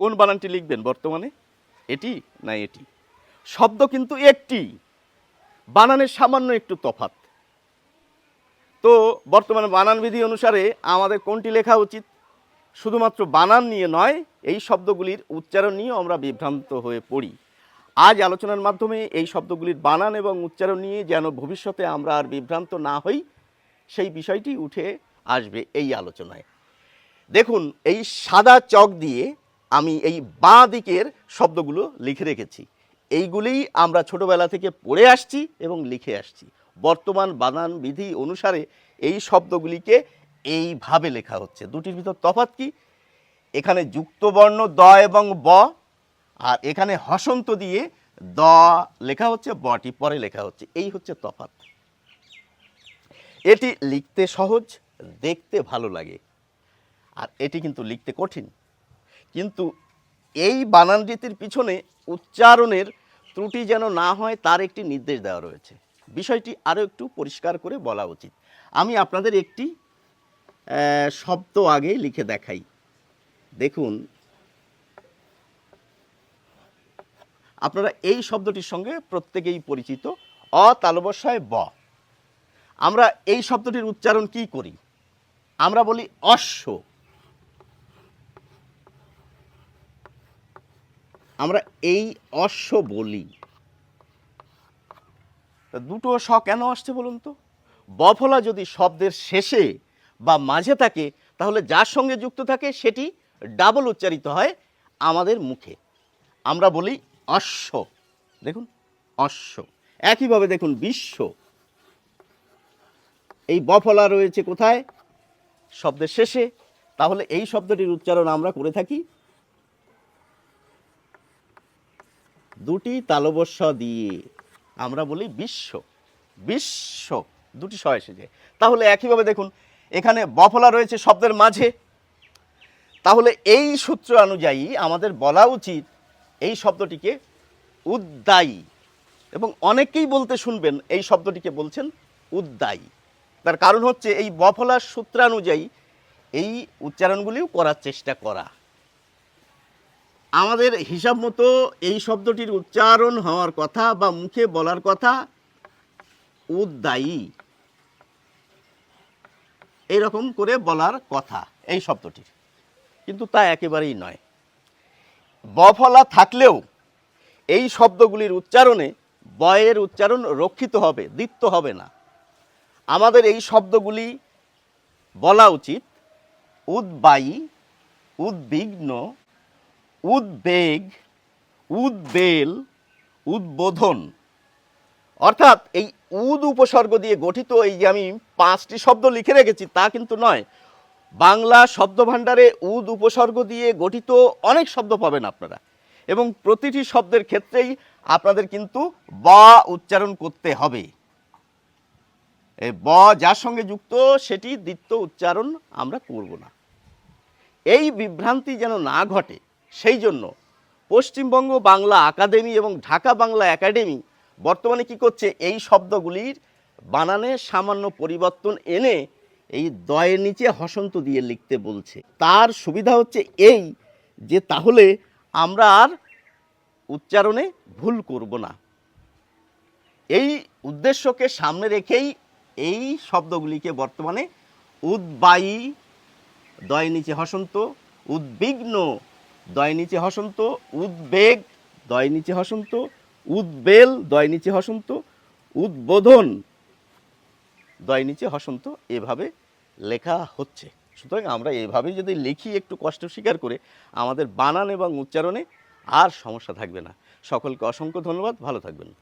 কোন বানানটি লিখবেন বর্তমানে? এটি না এটি? শব্দ কিন্তু একটি। বানানের সামান্য একটু তফাত তো বর্তমানে বানান বিধি অনুসারে আমাদের কোনটি লেখা উচিত? শুধুমাত্র বানান নিয়ে নয়, এই শব্দগুলির উচ্চারণ নিয়েও আমরা বিভ্রান্ত হয়ে পড়ি। আজ আলোচনার মাধ্যমে এই শব্দগুলির বানান এবং উচ্চারণ নিয়ে যেন ভবিষ্যতে আমরা আর বিভ্রান্ত না হই, সেই বিষয়টি উঠে আসবে এই আলোচনায়। দেখুন, এই সাদা চক দিয়ে আমি এই বাঁ দিকের শব্দগুলো লিখে রেখেছি। এইগুলিই আমরা ছোটবেলা থেকে পড়ে আসছি এবং লিখে আসছি। বর্তমান বানান বিধি অনুসারে এই শব্দগুলিকে এইভাবে লেখা হচ্ছে। দুটির ভিতর তফাৎ কি? এখানে যুক্তবর্ণ দ এবং ব আর এখানে হসন্ত দিয়ে দ লেখা হচ্ছে, বটি পরে লেখা হচ্ছে। এই হচ্ছে তফাত এটি লিখতে সহজ, দেখতে ভালো লাগে। আর এটি কিন্তু লিখতে কঠিন। কিন্তু এই বানান রীতির পিছনে উচ্চারণের ত্রুটি যেন না হয়, তার একটি নির্দেশ দেওয়া রয়েছে। বিষয়টি আরও একটু পরিষ্কার করে বলা উচিত। আমি আপনাদের একটি শব্দ আগে লিখে দেখাই। দেখুন। আপনারা এই শব্দটির সঙ্গে প্রত্যেকেই পরিচিত। অতালবস্যায় ব। আমরা এই শব্দটির উচ্চারণ কি করি? আমরা বলি অশ্ব। আমরা এই অশ্ব বলি। দুটো স কেন আসছে বলুন তো? বফলা যদি শব্দের শেষে বা মাঝে থাকে, তাহলে যার সঙ্গে যুক্ত থাকে সেটি ডাবল উচ্চারিত হয় আমাদের মুখে। আমরা বলি অশ্ব। দেখুন, অশ্ব। একইভাবে দেখুন, বিশ্ব। এই বফলা রয়েছে কোথায়? শব্দের শেষে। তাহলে এই শব্দটির উচ্চারণ আমরা করে থাকি দুটি তালবস্য দিয়ে আমরা বলি বিশ্ব। বিশ্ব, দুটি স যায়। তাহলে একইভাবে দেখুন, এখানে বফলা রয়েছে শব্দের মাঝে। তাহলে এই সূত্র অনুযায়ী আমাদের বলা উচিত এই শব্দটিকে উদ্দায়ী। এবং অনেকেই বলতে শুনবেন এই শব্দটিকে বলছেন উদ্দায়ী। তার কারণ হচ্ছে এই বফলার সূত্রানুযায়ী এই উচ্চারণগুলিও করার চেষ্টা করা। আমাদের হিসাব মতো এই শব্দটির উচ্চারণ হওয়ার কথা বা মুখে বলার কথা উদ্দায়ী। এইরকম করে বলার কথা এই শব্দটির। কিন্তু তা একেবারেই নয়। বফলা থাকলেও এই শব্দগুলির উচ্চারণে বয়ের উচ্চারণ রক্ষিত হবে, দ্বিত্ব হবে না। আমাদের এই শব্দগুলি বলা উচিত উদ্বায়ী, উদ্বিগ্ন উদ্বেগ, উদ্বেল, উদ্বোধন। অর্থাৎ এই উদ উপসর্গ দিয়ে গঠিত এই যে আমি পাঁচটি শব্দ লিখে রেখেছি, তা কিন্তু নয়। বাংলা শব্দভাণ্ডারে উদ উপসর্গ দিয়ে গঠিত অনেক শব্দ পাবেন আপনারা। এবং প্রতিটি শব্দের ক্ষেত্রেই আপনাদের কিন্তু ব উচ্চারণ করতে হবে। এই ব যার সঙ্গে যুক্ত, সেটি দ্বিত্ব উচ্চারণ আমরা করব না। এই বিভ্রান্তি যেন না ঘটে সেই জন্য পশ্চিমবঙ্গ বাংলা একাডেমি এবং ঢাকা বাংলা একাডেমি বর্তমানে কি করছে, এই শব্দগুলির বানানে সামান্য পরিবর্তন এনে এই দয়ের নিচে হসন্ত দিয়ে লিখতে বলছে। তার সুবিধা হচ্ছে এই যে তাহলে আমরা আর উচ্চারণে ভুল করব না। এই উদ্দেশ্যকে সামনে রেখেই এই শব্দগুলিকে বর্তমানে উদ্বায়ী দয় নিচে হসন্ত, উদ্বিগ্ন দয় নিচে হসন্ত, উদ্বেগ দয় নিচে হসন্ত, উদ্বেল দয় নিচে হসন্ত, উদ্বোধন দয় নিচে হসন্ত, এভাবে লেখা হচ্ছে। সুতরাং আমরা এভাবেই যদি লিখি, একটু কষ্ট স্বীকার করে আমাদের বানান এবং উচ্চারণে আর সমস্যা থাকবে না। সকলকে অসংখ্য ধন্যবাদ। ভালো থাকবেন।